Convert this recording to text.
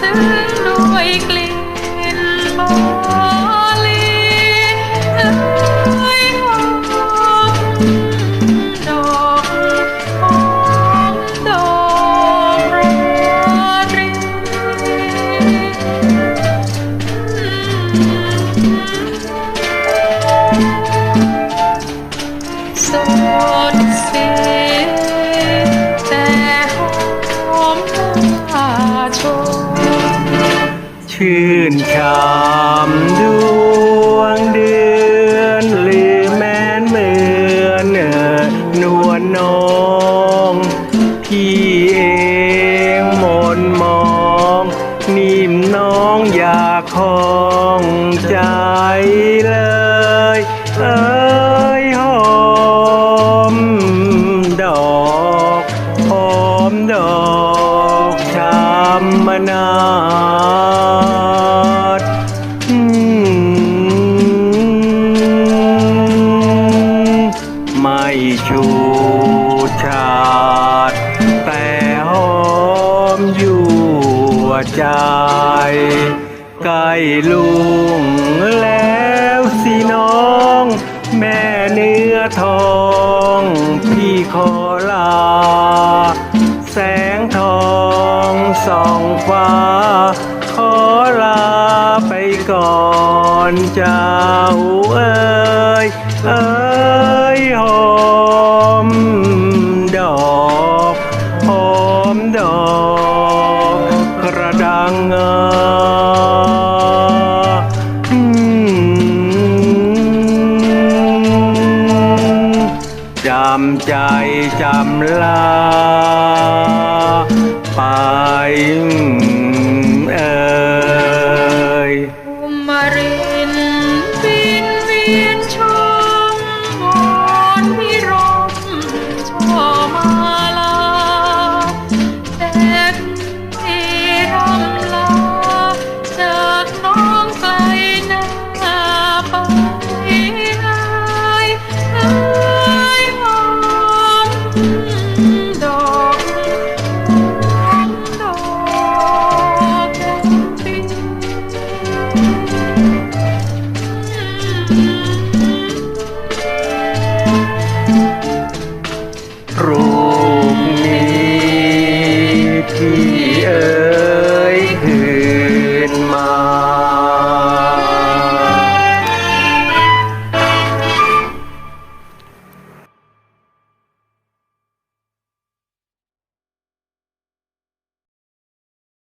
to wake ื่นชามดวงเดือนหรือแม้นเมือนเอ่อนวลน้องพี่เองมนมองนิ่มน้องอยากคองใจเลยเอ้ยหอมดอกหอมดอกชามนา ใจ ใกล้ลุงแล้วสิน้อง แม่เนื้อทอง พี่ขอลา แสงทองส่องฟ้า ขอลาไปก่อนเจ้าเอ้ งงาอืมจำใจจำลาไป country.